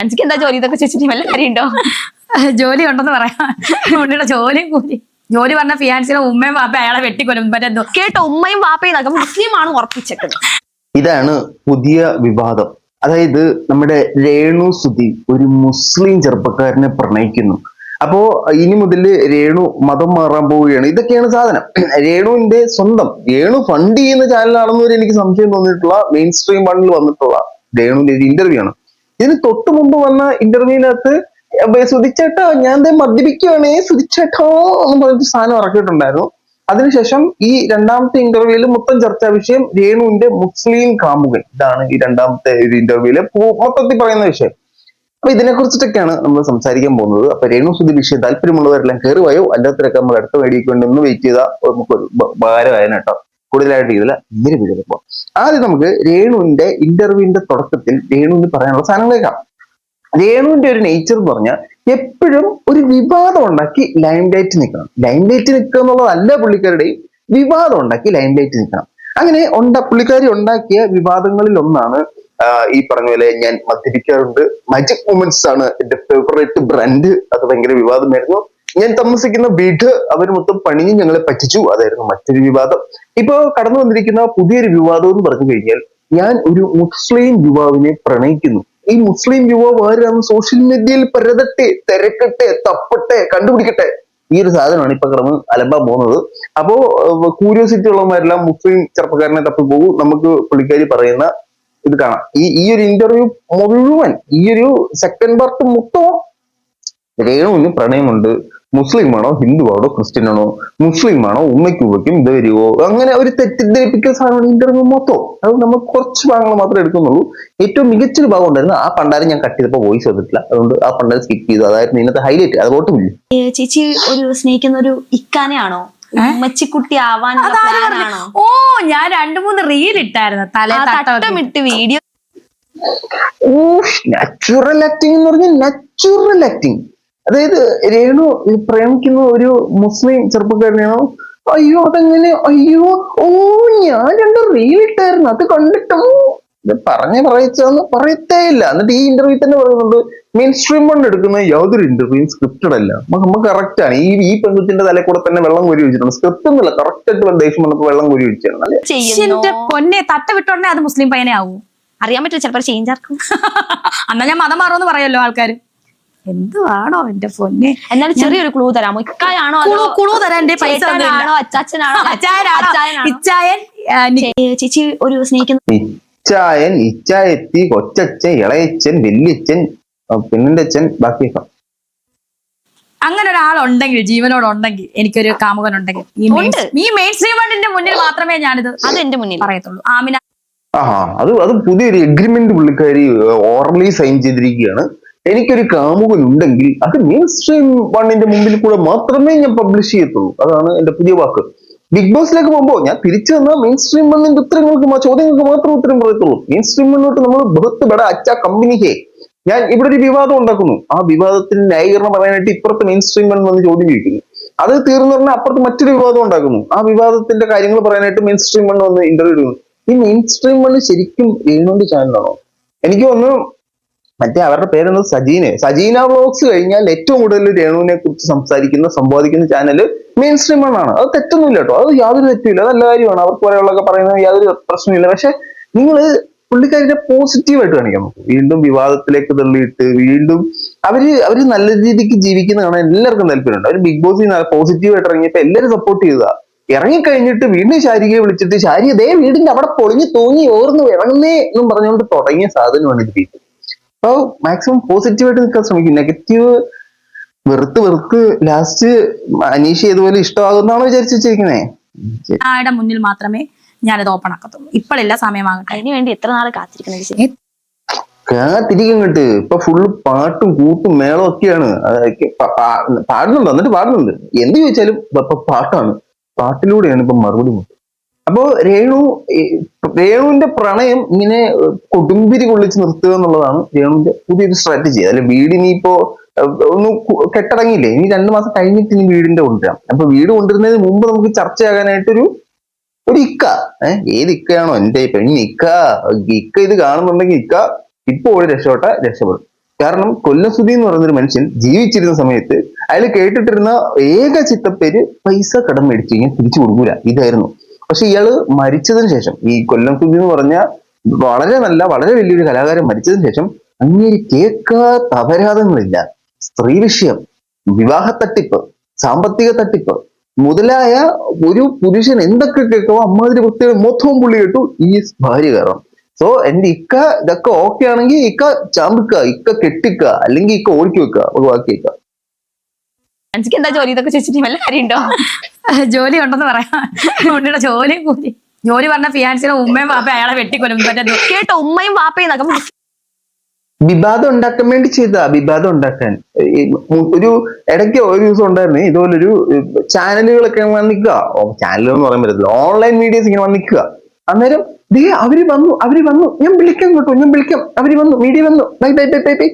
എനിക്ക് എന്താ ജോലി ഇതൊക്കെ ചോദിച്ചിട്ട് വല്ല കാര്യമുണ്ടോ? ജോലി ഉണ്ടെന്ന് പറയാം. ഉണ്ണിയുടെ ജോലി കൂലി ജോലി പറഞ്ഞ ഫിയാൻസിനെ ഉമ്മയും വാപ്പ അയാളെ വെട്ടിക്കൊല്ലും. മറ്റെന്തോ കേട്ടോ ഉമ്മയും വാപ്പയും എന്നൊക്കെ മുസ്ലിമാണ് ഉറപ്പിച്ചേക്കുന്നത്. ഇതാണ് പുതിയ വിവാദം. അതായത് നമ്മുടെ രേണു സുധി ഒരു മുസ്ലിം ചെറുപ്പക്കാരനെ പ്രണയിക്കുന്നു. അപ്പോ ഇനി മുതൽ രേണു മതം മാറാൻ പോവുകയാണ്. ഇതൊക്കെയാണ് സാധനം. രേണുവിന്റെ സ്വന്തം. രേണു ഫണ്ട് ചെയ്യുന്ന ചാനലാണെന്ന് വരെ എനിക്ക് സംശയം തോന്നിയിട്ടുള്ള മെയിൻ സ്ട്രീം വണ്ണിൽ വന്നിട്ടുള്ള രേണുവിന്റെ ഒരു ഇന്റർവ്യൂ ആണ്. ഇതിന് തൊട്ട് മുമ്പ് വന്ന ഇന്റർവ്യൂവിനകത്ത് സുധിച്ചേട്ടോ ഞാൻ ദേ മദ്യപിക്കുകയാണേ സുധിച്ചേട്ടോ എന്ന് പറഞ്ഞിട്ട് സാധനം ഇറക്കിയിട്ടുണ്ടായിരുന്നു. അതിനുശേഷം ഈ രണ്ടാമത്തെ ഇന്റർവ്യൂവിൽ മൊത്തം ചർച്ചാ വിഷയം രേണുവിന്റെ മുസ്ലിം കാമുകൻ. ഇതാണ് ഈ രണ്ടാമത്തെ ഒരു ഇന്റർവ്യൂവിൽ മൊത്തത്തിൽ പറയുന്ന വിഷയം. അപ്പൊ ഇതിനെ കുറിച്ചിട്ടൊക്കെയാണ് നമ്മൾ സംസാരിക്കാൻ പോകുന്നത്. അപ്പൊ രേണു സുധി വിഷയം താല്പര്യമുള്ളവരെല്ലാം കയറി വയോ അല്ലാത്തവരൊക്കെ നമ്മൾ അടുത്ത വേടിക്ക് വേണ്ടി ഒന്ന് വെയിറ്റ് ചെയ്താൽ നമുക്കൊരു ഉപ- ഉപകാരമായേനെ കേട്ടോ കൂടുതലായിട്ട് ഇതിൽ ഇങ്ങനെ വീഡിയോ ആദ്യം നമുക്ക് രേണുവിന്റെ ഇന്റർവ്യൂവിന്റെ തുടക്കത്തിൽ രേണുവിന് പറയാനുള്ള സാധനം കേൾക്കാം. രേണുവിന്റെ ഒരു നേച്ചർ എന്ന് പറഞ്ഞാൽ എപ്പോഴും ഒരു വിവാദം ഉണ്ടാക്കി ലൈം ലൈറ്റ് നിൽക്കണം. ലൈം ലൈറ്റ് നിൽക്കുക എന്നുള്ളതല്ല പുള്ളിക്കാരുടെയും വിവാദം ഉണ്ടാക്കി ലൈം ലൈറ്റ് നിൽക്കണം. അങ്ങനെ ഉണ്ട പുള്ളിക്കാരി ഉണ്ടാക്കിയ വിവാദങ്ങളിൽ ഒന്നാണ് ഈ പറഞ്ഞ പോലെ ഞാൻ മദ്യപിക്കാറുണ്ട്. മാജിക് മൂമെന്റ്സ് ആണ് എന്റെ ഫേവറേറ്റ് ബ്രാൻഡ് അത് ഭയങ്കര വിവാദമായിരുന്നു. ഞാൻ താമസിക്കുന്ന വീട് അവർ മൊത്തം പണിഞ്ഞ് ഞങ്ങളെ പറ്റിച്ചു. അതായിരുന്നു മറ്റൊരു വിവാദം. ഇപ്പൊ കടന്നു വന്നിരിക്കുന്ന പുതിയൊരു വിവാദം എന്ന് പറഞ്ഞു കഴിഞ്ഞാൽ ഞാൻ ഒരു മുസ്ലിം യുവാവിനെ പ്രണയിക്കുന്നു. ഈ മുസ്ലിം യുവാവ് ആരാണ് സോഷ്യൽ മീഡിയയിൽ പരതട്ടെ തിരക്കട്ടെ തപ്പട്ടെ കണ്ടുപിടിക്കട്ടെ. ഈ ഒരു സാധനമാണ് ഇപ്പൊ കിടന്ന് അലമ്പാൻ പോകുന്നത്. അപ്പോ ക്യൂരിയോസിറ്റി ഉള്ളവന്മാരെല്ലാം മുസ്ലിം ചെറുപ്പക്കാരനെ തപ്പി പോകും. നമുക്ക് പുള്ളിക്കാരി പറയുന്ന ഇത് കാണാം. ഈ ഈ ഒരു ഇന്റർവ്യൂ മുഴുവൻ ഈ ഒരു സെക്കൻഡ് പാർട്ട് മൊത്തം പ്രണയമുണ്ട്. മുസ്ലിമാണോ ഹിന്ദുവാണോ ക്രിസ്ത്യനാണോ മുസ്ലിം ആണോ ഉമ്മയ്ക്കും ഇത് വരുവോ അങ്ങനെ ഒരു തെറ്റിദ്ധരിപ്പിക്കുന്ന സാധനമാണ് ഇന്റർവ്യൂ മൊത്തം. അത് നമ്മൾ കുറച്ച് ഭാഗങ്ങൾ മാത്രമേ എടുക്കുന്നുള്ളൂ. ഏറ്റവും മികച്ചൊരു ഭാഗം ഉണ്ടായിരുന്നു ആ പണ്ടാരം ഞാൻ കട്ട് ചെയ്തപ്പോൾ വോയിസ് വന്നിട്ടില്ല. അതുകൊണ്ട് ആ പണ്ടാരം സ്കിപ്പ് ചെയ്തു. അതായത് ഇന്നത്തെ ഹൈലൈറ്റ് അത് ഓട്ടുമില്ല ഇല്ല ചേച്ചി ഒരു സ്നേഹിക്കുന്ന ഒരു ഇക്കാനെയാണോ ഉമ്മച്ചിക്കുട്ടി? ആണോ ഓ ഞാൻ രണ്ടു മൂന്ന് റീൽ ഇട്ടായിരുന്നു. തല തട്ടമിട്ട് വീഡിയോ നാച്ചുറൽ ആക്ടിങ് എന്ന് പറഞ്ഞാൽ നാച്ചുറൽ ആക്ടിങ് അതായത് രേണു ഈ പ്രേമിക്കുന്ന ഒരു മുസ്ലിം ചെറുപ്പക്കാരനെയാണോ അയ്യോ അതെങ്ങനെ? അയ്യോ ഓ ഞാൻ രണ്ട് റീൽ ഇട്ടായിരുന്നു. അത് കണ്ടിട്ടോ ഇത് പറഞ്ഞ് പറയിച്ചതെന്ന് പറയത്തേ ഇല്ല. എന്നിട്ട് ഈ ഇന്റർവ്യൂ തന്നെ പറയുന്നുണ്ട് മെയിൻ സ്ട്രീം കൊണ്ട് എടുക്കുന്ന യാതൊരു ഇന്റർവ്യൂ സ്ക്രിപ്റ്റഡ് അല്ല. നമ്മൾ കറക്റ്റ് ആണ്. ഈ ഈ പെൺകുട്ടിന്റെ തലയിൽ കൂടെ തന്നെ വെള്ളം കോരി ഒഴിച്ചിട്ടുണ്ട്. സ്ക്രിപ്റ്റ് ഒന്നുമില്ല. കറക്റ്റ് ആയിട്ട് ദേഷ്യം വന്നപ്പോൾ വെള്ളം കോരി ഒഴിച്ചാണ് പൊന്നെ തട്ട വിട്ടോണ്ടേ അത് മുസ്ലിം പയ്യനെ ആവൂ. അറിയാൻ പറ്റില്ല ചിലപ്പോൾ ചേഞ്ച് ആർക്കും അന്നാ ഞാൻ മതം മാറുമെന്ന് പറയല്ലോ ആൾക്കാർ എന്തുവാണോ എന്റെ പൊന്നെ? എന്നാലും ചെറിയൊരു ക്ലൂ തരാമോ? ഇക്കായാണോ ക്ലൂ തരാം തരാൻ എന്റെ പൈസ അച്ചാച്ചനാണോ? ഇച്ചായൻ ചേച്ചി ഒരു സ്നേഹിക്കുന്ന ഇച്ചായൻ ഇച്ചായത്തി കൊച്ചച്ഛൻ ഇളയച്ചൻ വല്യച്ഛൻ പെണ്ണിന്റെ അച്ഛൻ ബാക്കിയൊക്കെ അങ്ങനെ ഒരാളുണ്ടെങ്കിൽ ജീവനോടുണ്ടെങ്കിൽ എനിക്കൊരു കാമുകൻ ഉണ്ടെങ്കിൽ ഈ മെയിൻ സ്ട്രീം വണ്ടിന്റെ മുന്നിൽ മാത്രമേ ഞാനിത് അത് എന്റെ മുന്നിൽ. പറയത്തുള്ളൂ. ആമിന ആ അത് അത് പുതിയൊരു എഗ്രിമെന്റ് പുള്ളിക്കാരി ഓർലി സൈൻ ചെയ്തിരിക്കുകയാണ്. എനിക്കൊരു കാമുകൻ ഉണ്ടെങ്കിൽ അത് മെയിൻ സ്ട്രീം വണ്ണിന്റെ മുമ്പിൽ കൂടെ മാത്രമേ ഞാൻ പബ്ലിഷ് ചെയ്യത്തുള്ളൂ. അതാണ് എന്റെ പുതിയ വാക്ക്. ബിഗ് ബോസിലേക്ക് പോകുമ്പോൾ ഞാൻ തിരിച്ചു വന്ന മെയിൻ സ്ട്രീം വണ്ണിന്റെ ഉത്തരങ്ങൾക്ക് ചോദ്യങ്ങൾക്ക് മാത്രം ഉത്തരം പറയത്തുള്ളൂ. മെയിൻ സ്ട്രീം വണ്ണിലോട്ട് നമ്മൾ ബഹത്ത് ബട അച്ച കമ്പനി ഹേ. ഞാൻ ഇവിടെ ഒരു വിവാദം ഉണ്ടാക്കുന്നു. ആ വിവാദത്തിന് ന്യായീകരണം പറയാനായിട്ട് ഇപ്പുറത്ത് മെയിൻ സ്ട്രീം വൺ വന്ന് ചോദ്യം ചോദിക്കുന്നു. അത് തീർന്നു പറഞ്ഞാൽ അപ്പുറത്ത് മറ്റൊരു വിവാദം ഉണ്ടാക്കുന്നു. ആ വിവാദത്തിന്റെ കാര്യങ്ങൾ പറയാനായിട്ട് മെയിൻ സ്ട്രീം വൺ വന്ന് ഇന്റർവ്യൂ എടുക്കുന്നു. ഈ മെയിൻ സ്ട്രീം വൺ ശരിക്കും രേണുവിന്റെ ചാനലാണോ എനിക്ക് തോന്നുന്നു മറ്റേ അവരുടെ പേരെന്ത്? സജീന. സജീന വ്ളോഗ്സ് കഴിഞ്ഞാൽ ഏറ്റവും കൂടുതൽ രേണുവിനെ കുറിച്ച് സംസാരിക്കുന്ന സംബോധിക്കുന്ന ചാനൽ മെയിൻ സ്ട്രീം ആണ് അത് തെറ്റൊന്നുമില്ല കേട്ടോ. അത് യാതൊരു തെറ്റുമില്ല. അത് നല്ല കാര്യമാണ്. അവർക്ക് പറയാനുള്ളതൊക്കെ പറയുന്നത് യാതൊരു പ്രശ്നമില്ല പക്ഷെ നിങ്ങൾ പുള്ളിക്കാരിനെ പോസിറ്റീവായിട്ട് കാണിക്കാൻ നോക്കും വീണ്ടും വിവാദത്തിലേക്ക് തള്ളിയിട്ട് വീണ്ടും അവർ അവർ നല്ല രീതിക്ക് ജീവിക്കുന്ന കാണാൻ എല്ലാവർക്കും താല്പര്യമുണ്ട്. അവർ ബിഗ് ബോസിൽ പോസിറ്റീവായിട്ട് ഇറങ്ങിയപ്പോ എല്ലാവരും സപ്പോർട്ട് ചെയ്തതാ. ഇറങ്ങിക്കഴിഞ്ഞിട്ട് വീണ്ടും ശാരികയെ വിളിച്ചിട്ട് ശാരി ദേ വീടിന്റെ അവിടെ പൊളിഞ്ഞു തൂങ്ങി ഓർന്ന് ഇറങ്ങുന്നേ എന്നും പറഞ്ഞുകൊണ്ട് തുടങ്ങിയ സാധനമാണ് ഇത് വീട്ടിൽ അപ്പൊ മാക്സിമം പോസിറ്റീവായിട്ട് നിൽക്കാൻ ശ്രമിക്കും. നെഗറ്റീവ് വെറുത്ത് വെറുത്ത് ലാസ്റ്റ് അനീഷ് ഇതുപോലെ ഇഷ്ടമാകുന്നാണോ വിചാരിച്ചു വെച്ചിരിക്കുന്നേ? ആയുടെ മുന്നിൽ മാത്രമേ ഞാനത് ഓപ്പൺ ആക്കത്തുള്ളൂ. ഇപ്പോഴില്ല സമയമാകട്ടെ. അതിന് വേണ്ടി എത്ര നാൾ കാത്തിരിക്കുന്നത് കാത്തിരിക്കട്ട് കാത്തിരിക്കും കേട്ട് ഇപ്പൊ ഫുള്ള് പാട്ടും കൂട്ടും മേളം ഒക്കെയാണ്. പാടുന്നുണ്ട്. എന്നിട്ട് പാടുന്നുണ്ട്. എന്ത് ചോദിച്ചാലും പാട്ടാണ്. പാട്ടിലൂടെയാണ് ഇപ്പൊ മറുപടി മൊത്തം അപ്പോ രേണു രേണുവിന്റെ പ്രണയം ഇങ്ങനെ കൊടുമ്പിരി കൊള്ളിച്ച് നിർത്തുക എന്നുള്ളതാണ് രേണുവിന്റെ പുതിയൊരു സ്ട്രാറ്റജി വീടിനി ഇപ്പോ ഏഹ്, ഒന്ന് കെട്ടടങ്ങിയില്ലേ? ഇനി രണ്ടു മാസം കഴിഞ്ഞിട്ട് ഇനി വീടിന്റെ കൊണ്ടുവരാം. അപ്പൊ വീട് കൊണ്ടുവരുന്നതിന് മുമ്പ് നമുക്ക് ചർച്ചയാകാനായിട്ടൊരു ഒരു ഇക്ക ഏഹ് ഏത് ഇക്കയാണോ എന്റെ പെണ്ണ് ഇക്ക ഇക്ക ഇത് കാണുന്നുണ്ടെങ്കിൽ ഇക്ക ഇപ്പൊ ഒരു രക്ഷപ്പെട്ട രക്ഷപ്പെടും. കാരണം കൊല്ലസുദി എന്ന് പറയുന്ന ഒരു മനുഷ്യൻ ജീവിച്ചിരുന്ന സമയത്ത് അയാൾ കേട്ടിട്ടിരുന്ന ഏക ചിത്തപ്പേര് പൈസ കടം മേടിച്ചു കഴിഞ്ഞാൽ തിരിച്ചു കൊടുക്കൂല. ഇതായിരുന്നു. പക്ഷെ ഇയാൾ മരിച്ചതിന് ശേഷം ഈ കൊല്ലം കുഞ്ഞു എന്ന് പറഞ്ഞ വളരെ നല്ല വളരെ വലിയൊരു കലാകാരൻ മരിച്ചതിന് ശേഷം അങ്ങേര് കേൾക്കാത്ത അപരാധങ്ങളില്ല സ്ത്രീ വിഷയം വിവാഹ തട്ടിപ്പ് സാമ്പത്തിക തട്ടിപ്പ് മുതലായ ഒരു പുരുഷൻ എന്തൊക്കെ കേൾക്കുമോ അമ്മാതിരി പ്രത്യേക മൊത്തവും പുള്ളി കേട്ടു ഈ ഭാര്യ കാരണം സോ എന്റെ ഇക്ക ഇതൊക്കെ ഓക്കെ ആണെങ്കിൽ ഇക്ക ചാമ്പിക്ക ഇക്ക കെട്ടിക്ക അല്ലെങ്കിൽ ഇക്ക ഓടിക്കി വെക്കുക ഒഴിവാക്കി ബാക്കി എനിക്ക് എന്താ ജോലി ഇതൊക്കെ ചോദിച്ചിട്ട് വല്ല കാര്യമുണ്ടോ? ജോലി ഉണ്ടെന്ന് പറയാം. ഉണ്ണിയുടെ ജോലി കൂലി ജോലി പറഞ്ഞ ഫിയാൻസിനെ ഉമ്മയും പാപ്പ അയാളെ വെട്ടിക്കൊല്ലും. കേട്ടോ ഉമ്മയും വാപ്പയും വിവാദം ഉണ്ടാക്കാൻ വേണ്ടി ചെയ്ത വിവാദം ഉണ്ടാക്കാൻ. ഒരു ഇടയ്ക്ക് ഒരു ദിവസം ഉണ്ടായിരുന്നു ഇതുപോലൊരു ചാനലുകളൊക്കെ വന്നിക്കുക. ചാനലുകൾ എന്ന് പറയാൻ പറ്റത്തില്ല. ഓൺലൈൻ മീഡിയസ് ഇങ്ങനെ വന്നിക്കുക. അന്നേരം ദേ അവർ വന്നു അവർ വന്നു. ഞാൻ വിളിക്കാം കേട്ടോ ഞാൻ വിളിക്കാം. അവർ വന്നു മീഡിയ വന്നു. Bye bye bye bye bye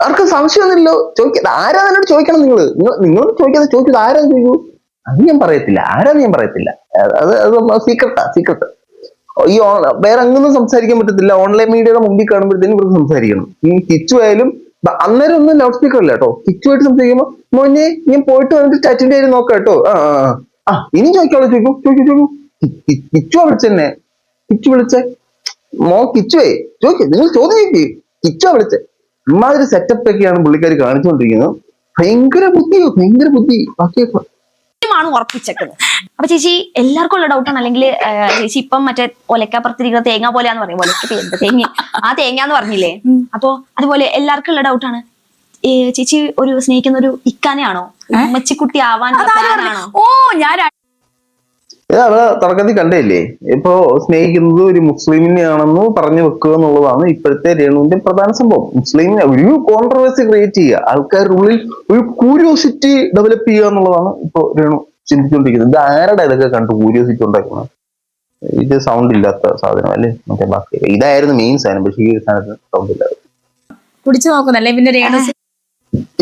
ആർക്കും സംശയമൊന്നുമില്ലോ ചോദിക്കാതെ ആരാ എന്നോട് ചോദിക്കണം നിങ്ങൾ നിങ്ങൾ ചോദിക്കാതെ ചോദിച്ചത് ആരാന്ന് ചോദിക്കൂ. അത് ഞാൻ പറയത്തില്ല. ആരാന്ന് ഞാൻ പറയത്തില്ല. അത് അത് സീക്രട്ടാ സീക്രട്ട് ഈ വേറെ അങ്ങൊന്നും സംസാരിക്കാൻ പറ്റത്തില്ല. ഓൺലൈൻ മീഡിയയുടെ മുമ്പിൽ കാണുമ്പോഴത്തേനും ഇവർക്ക് സംസാരിക്കണം. ഈ കിച്ചു ആയാലും അന്നേരം ഒന്നും ലൗഡ് സ്പീക്കർ ഇല്ല കേട്ടോ. കിച്ചുമായിട്ട് സംസാരിക്കുമ്പോ മോനെ ഞാൻ പോയിട്ട് വന്നിട്ട് ചാറ്റിന്റെ കാര്യം നോക്കാം കേട്ടോ. ആ ആ, ഇനി ചോദിക്കാളോ ചോദിക്കൂ ചോദിക്കും ചോദിക്കും. കിച്ചു വിളിച്ചെന്നെ കിച്ചു വിളിച്ചേ. മോ കിച്ചുവേ ചോദിക്കേ നിങ്ങൾ ചോദ്യം ചോദിക്കേ. കിച്ചു വിളിച്ചേ. ഇമാതിരി സെറ്റപ്പ് ഒക്കെയാണ് പുള്ളിക്കാർ കാണിച്ചുകൊണ്ടിരിക്കുന്നത്. ഭയങ്കര ബുദ്ധിയോ ഭയങ്കര ബുദ്ധി. ബാക്കിയൊക്കെ ആണ് ഉറപ്പിച്ചേക്കുന്നത്. അപ്പൊ ചേച്ചി എല്ലാവർക്കും ഉള്ള ഡൗട്ടാണ് അല്ലെങ്കിൽ ചേച്ചി ഇപ്പം മറ്റേ ഒലക്കാപ്പുറത്തിരിക്കുന്ന തേങ്ങ പോലെയാന്ന് പറയും. ഒലക്ക എന്ത് തേങ്ങ? ആ തേങ്ങ എന്ന് പറഞ്ഞില്ലേ അപ്പോ അതുപോലെ എല്ലാവർക്കും ഉള്ള ഡൗട്ടാണ് ചേച്ചി ഒരു സ്നേഹിക്കുന്ന ഒരു ഇക്കാനെയാണോ? ഉമ്മച്ചിക്കുട്ടി ആവാൻ ഓ ഞാൻ ഇത് അവിടെ തുടക്കത്തിൽ കണ്ടില്ലേ ഇപ്പൊ സ്നേഹിക്കുന്നത് ഒരു മുസ്ലിമിനെയാണെന്ന് പറഞ്ഞു വെക്കുക എന്നുള്ളതാണ് ഇപ്പോഴത്തെ രേണുവിന്റെ പ്രധാന സംഭവം. മുസ്ലിമിനെ ഒരു കോൺട്രവേഴ്സി ക്രിയേറ്റ് ചെയ്യുക. ആൾക്കാരുടെ ഉള്ളിൽ ഒരു ക്യൂരിയോസിറ്റി ഡെവലപ്പ് ചെയ്യുക എന്നുള്ളതാണ് ഇപ്പൊ രേണു ചിന്തിച്ചുകൊണ്ടിരിക്കുന്നത്. ഇത് ആരുടെ ഇതൊക്കെ കണ്ട് ക്യൂരിയോസിറ്റി ഉണ്ടാക്കുന്നത് ഇത് സൗണ്ട് ഇല്ലാത്ത സാധനം അല്ലേ? മറ്റേ ബാക്കി. ഇതായിരുന്നു മെയിൻ സാധനം. പക്ഷേ ഈ സാധനത്തിന് സൗണ്ട് ഇല്ലാതെ. കുടിച്ചു നോക്കുന്നല്ലേ? പിന്നെ രേണു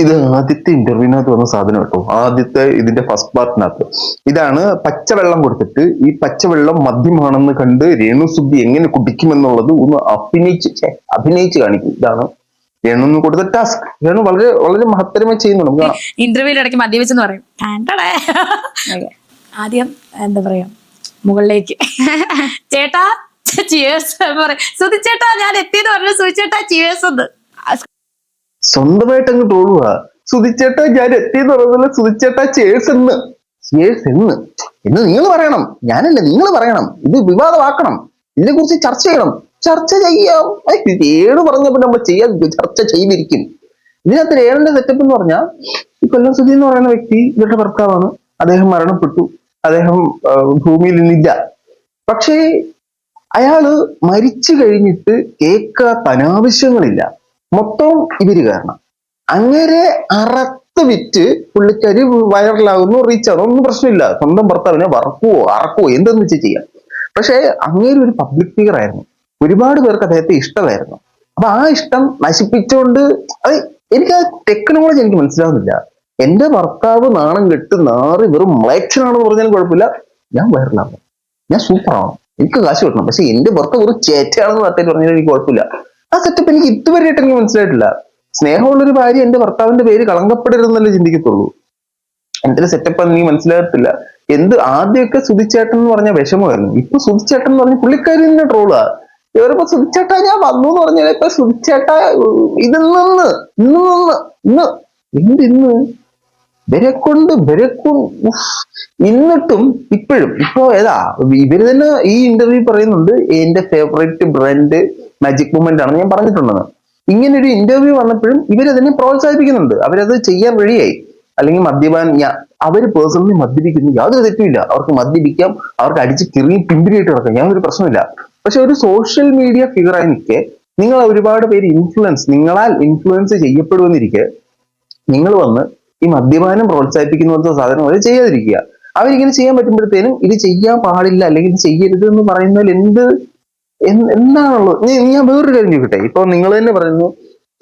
ഇത് ആദ്യത്തെ ഇന്റർവ്യൂവിനകത്ത് വന്ന സാധനം കേട്ടോ. ആദ്യത്തെ ഇതിന്റെ ഫസ്റ്റ് പാർട്ടിനകത്ത് ഇതാണ് പച്ചവെള്ളം കൊടുത്തിട്ട് ഈ പച്ചവെള്ളം മദ്യമാണെന്ന് കണ്ട് രേണുസുദ്ധി എങ്ങനെ കുടിക്കുമെന്നുള്ളത് ഒന്ന് അഭിനയിച്ച് അഭിനയിച്ച് കാണിക്കും. ഇതാണ് രേണുന്ന് കൊടുത്ത ടാസ്ക് രേണു വളരെ വളരെ മഹത്തരമായി ചെയ്യുന്നുണ്ട്. നമുക്ക് കാണാം. ഇന്റർവ്യൂവിൽ ഇടയ്ക്ക് മദ്യപിച്ചെന്ന് പറയും. ആദ്യം എന്താ പറയാ? മുകളിലേക്ക്. ചേട്ടാ ചിയേഴ്സ് ചേട്ടാ ഞാൻ എത്തിയെന്ന് പറഞ്ഞു. സുധി ചേട്ടാ ചിയേഴ്സ് എന്ന്. സ്വന്തമായിട്ട് അങ്ങ് തോന്നുക സുതിച്ചേട്ട ഞാൻ എത്തിയെന്ന് പറയുന്നില്ല സുതിച്ചേട്ട ചേഴ്സ് എന്ന്. ചേഴ്സ് എന്ന്. എന്ന് നിങ്ങൾ പറയണം. ഞാനല്ല നിങ്ങൾ പറയണം. ഇത് വിവാദമാക്കണം. ഇതിനെ കുറിച്ച് ചർച്ച ചെയ്യണം. ചർച്ച ചെയ്യാം. ഏഴ് പറഞ്ഞപ്പോൾ പറഞ്ഞപ്പോ നമ്മൾ ചെയ്യാൻ ചർച്ച ചെയ്തിരിക്കും. ഇതിനകത്ത് രേണുന്റെ സെറ്റപ്പ് എന്ന് പറഞ്ഞാൽ ഈ കൊല്ലം സുധി എന്ന് പറയുന്ന വ്യക്തി ഇവരുടെ ഭർത്താവാണ്. അദ്ദേഹം മരണപ്പെട്ടു. അദ്ദേഹം ഭൂമിയിൽ നിന്നില്ല. പക്ഷേ അയാൾ മരിച്ചു കഴിഞ്ഞിട്ട് കേൾക്കാത്ത അനാവശ്യങ്ങളില്ല. മൊത്തം ഇവർ കാരണം അങ്ങനെ അറത്ത് വിറ്റ് പുള്ളിക്കാരി വൈറലാകുന്നു റീച്ച് ആകുന്നു ഒന്നും പ്രശ്നമില്ല. സ്വന്തം ഭർത്താവിനെ വറക്കുവോ അറക്കുവോ എന്തെന്ന് വെച്ച് ചെയ്യാം. പക്ഷേ അങ്ങേര് ഒരു പബ്ലിക് ഫിഗർ ആയിരുന്നു. ഒരുപാട് പേർക്ക് അദ്ദേഹത്തെ ഇഷ്ടമായിരുന്നു. അപ്പൊ ആ ഇഷ്ടം നശിപ്പിച്ചുകൊണ്ട് അത് എനിക്ക് ആ ടെക്നോളജി എനിക്ക് മനസ്സിലാവുന്നില്ല. എന്റെ ഭർത്താവ് നാണം കെട്ട് നാറി വെറും മ്ലേക്ഷനാണെന്ന് പറഞ്ഞാലും കുഴപ്പമില്ല. ഞാൻ വൈറലാകും ഞാൻ സൂപ്പറാണ് എനിക്ക് കാശ് കിട്ടണം. പക്ഷെ എന്റെ ഭർത്താവ് ഒരു ചേറ്റയാണെന്ന് പറഞ്ഞാൽ എനിക്ക് കുഴപ്പമില്ല. ആ സെറ്റപ്പ് എനിക്ക് ഇതുവരെയായിട്ട് എനിക്ക് മനസ്സിലായിട്ടില്ല. സ്നേഹമുള്ളൊരു ഭാര്യ എന്റെ ഭർത്താവിന്റെ പേര് കളങ്കപ്പെടരുതെന്നല്ലേ ചിന്തിക്കത്തുള്ളൂ. എന്റെ സെറ്റപ്പ് എനിക്ക് മനസ്സിലാകത്തില്ല. എന്ത് ആദ്യമൊക്കെ സുധിച്ചേട്ടൻ എന്ന് പറഞ്ഞ വിഷമമായിരുന്നു. ഇപ്പൊ സുധിച്ചേട്ടൻ എന്ന് പറഞ്ഞ പുള്ളിക്കാരി തന്നെ ട്രോളാ ഇവരിപ്പോ സുധിച്ചേട്ടാ ഞാൻ വന്നു എന്ന് പറഞ്ഞാൽ ഇപ്പൊ സുധിച്ചേട്ടാ ഇതിൽ നിന്ന് ഇന്ന് നിന്ന് ഇന്ന്. എന്തിന്ന്? ഇവരെ കൊണ്ട് ഇവരെ എന്നിട്ടും ഇപ്പോഴും ഇപ്പൊ ഏതാ ഇവർ തന്നെ ഈ ഇന്റർവ്യൂ പറയുന്നുണ്ട് എന്റെ ഫേവറേറ്റ് ബ്രാൻഡ് മാജിക് മൂമെന്റ് ആണെന്ന് ഞാൻ പറഞ്ഞിട്ടുണ്ടെന്ന് ഇങ്ങനെ ഒരു ഇന്റർവ്യൂ വന്നപ്പോഴും ഇവരതിനെ പ്രോത്സാഹിപ്പിക്കുന്നുണ്ട്. അവരത് ചെയ്യാൻ വഴിയായി അല്ലെങ്കിൽ മദ്യപാൻ അവർ പേഴ്സണലി മദ്യപിക്കുന്നു. യാതൊരു തെറ്റുമില്ല അവർക്ക് മദ്യപിക്കാം അവർക്ക് അടിച്ച് കിറി പിമ്പിരിയിട്ട് കിടക്കാം യാതൊരു പ്രശ്നമില്ല പക്ഷെ ഒരു സോഷ്യൽ മീഡിയ ഫിഗറായി നിൽക്കെ നിങ്ങൾ ഒരുപാട് പേര് ഇൻഫ്ലുവൻസ് നിങ്ങളാൽ ഇൻഫ്ലുവൻസ് ചെയ്യപ്പെടുമെന്നിരിക്കെ നിങ്ങൾ വന്ന് ഈ മദ്യപാനം പ്രോത്സാഹിപ്പിക്കുന്ന പോലത്തെ സാധനം അവർ ചെയ്യാതിരിക്കുക. അവരിങ്ങനെ ചെയ്യാൻ പറ്റുമ്പോഴത്തേനും ഇത് ചെയ്യാൻ പാടില്ല അല്ലെങ്കിൽ ഇത് ചെയ്യരുത് എന്ന് പറയുന്നതിൽ എന്ത് എന്താണല്ലോ ഞാൻ വേറൊരു കാര്യം ചോദിക്കട്ടെ. ഇപ്പൊ നിങ്ങൾ തന്നെ പറയുന്നു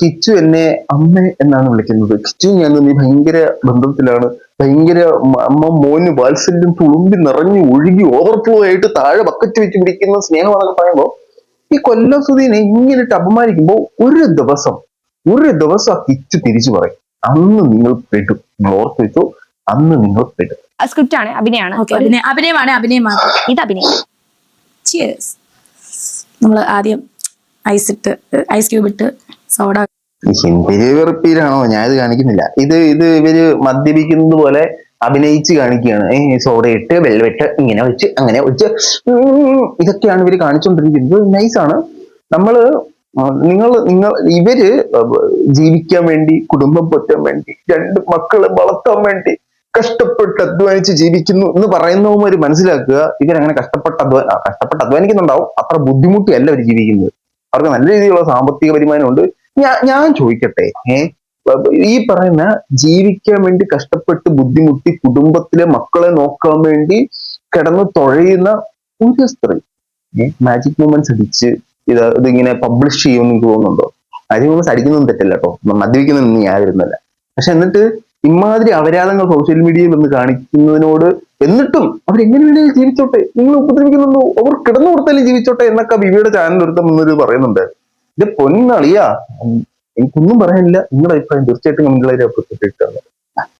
കിച്ചു എന്നെ അമ്മ എന്നാണ് വിളിക്കുന്നത്. കിച്ചു ഞാൻ നീ ഭയങ്കര ബന്ധത്തിലാണ്. ഭയങ്കര അമ്മ മോന് വാത്സല്യം തുളുമ്പി നിറഞ്ഞു ഒഴുകി ഓവർഫ്ലോ ആയിട്ട് താഴെ ബക്കറ്റ് വെച്ച് പിടിക്കുന്ന സ്നേഹമാണെന്നൊക്കെ പറയുമ്പോൾ ഈ കൊല്ലം സുധീനെ ഇങ്ങനെ അപമാനിക്കുമ്പോൾ ഒരു ദിവസം ഒരു ദിവസം ആ കിച്ചു തിരിച്ചു പറയും. അന്ന് നിങ്ങൾ പെട്ടു നിങ്ങൾ ഓർത്ത് വെച്ചു അന്ന് നിങ്ങൾ പെട്ടു സ്ക്രിപ്റ്റ് ആണ്. അഭിനയാണ്. അഭിനയമാണ് അഭിനയം മാത്രം. ഇത് അഭിനയം. നമ്മൾ ആദ്യം ഐസ് ഇട്ട് ഐസ് ക്യൂബ് ഇട്ട് സോഡ ഹിന്ദിയിലെ വെറുപ്പീരാണോ ഞാൻ ഇത് കാണിക്കുന്നില്ല. ഇത് ഇത് ഇവർ മദ്യപിക്കുന്നത് പോലെ അഭിനയിച്ച് കാണിക്കുകയാണ്. ഏ സോഡ ഇട്ട് വെള്ളമിട്ട് ഇങ്ങനെ വെച്ച് അങ്ങനെ വെച്ച്. ഇതൊക്കെയാണ് ഇവർ കാണിച്ചുകൊണ്ടിരിക്കുന്നത് നൈസാണ് നമ്മൾ നിങ്ങൾ നിങ്ങൾ ഇവർ ജീവിക്കാൻ വേണ്ടി കുടുംബം പൊറ്റാൻ വേണ്ടി രണ്ട് മക്കളെ വളർത്താൻ വേണ്ടി കഷ്ടപ്പെട്ട് അധ്വാനിച്ച് ജീവിക്കുന്നു എന്ന് പറയുന്നവന്മാര് മനസ്സിലാക്കുക ഇവരങ്ങനെ കഷ്ടപ്പെട്ട് അധ്വാ ആ, കഷ്ടപ്പെട്ട് അധ്വാനിക്കുന്നുണ്ടാവും. അത്ര ബുദ്ധിമുട്ടിയല്ല അവർ ജീവിക്കുന്നത്. അവർക്ക് നല്ല രീതിയിലുള്ള സാമ്പത്തിക വരുമാനമുണ്ട്. ഞാൻ ഞാൻ ചോദിക്കട്ടെ ഏഹ് ഈ പറയുന്ന ജീവിക്കാൻ വേണ്ടി കഷ്ടപ്പെട്ട് ബുദ്ധിമുട്ടി കുടുംബത്തിലെ മക്കളെ നോക്കാൻ വേണ്ടി കിടന്ന് തുഴയുന്ന ഒരു സ്ത്രീ മാജിക് മൂമെന്റ്സ് അടിച്ച് ഇത് ഇതിങ്ങനെ പബ്ലിഷ് ചെയ്യുമെന്ന് എനിക്ക് തോന്നുന്നുണ്ടോ? അതിന് മുമ്പ് അടിക്കുന്നൊന്നും തെറ്റല്ല കേട്ടോ മദ്യപിക്കുന്നൊന്നും ഞാൻ വരുന്നില്ല പക്ഷെ എന്നിട്ട് ഇമാതിരി അപരാധങ്ങൾ സോഷ്യൽ മീഡിയയിൽ നിന്ന് കാണിക്കുന്നതിനോട് എന്നിട്ടും അവർ എങ്ങനെ വേണമെങ്കിലും ജീവിച്ചോട്ടെ? നിങ്ങൾ ഉപദ്രവിക്കുന്നുണ്ടോ? അവർ കിടന്നു കൊടുത്താലും ജീവിച്ചോട്ടെ എന്നൊക്കെ ബിബിയുടെ ചാനൽ ഒരുത്തം എന്നൊരു പറയുന്നുണ്ട്. ഇത് പൊന്നളിയാ. എനിക്കൊന്നും പറയാനില്ല. നിങ്ങളുടെ അഭിപ്രായം തീർച്ചയായിട്ടും കമന്റുകളായി രേഖപ്പെടുത്തിയിട്ടാണ്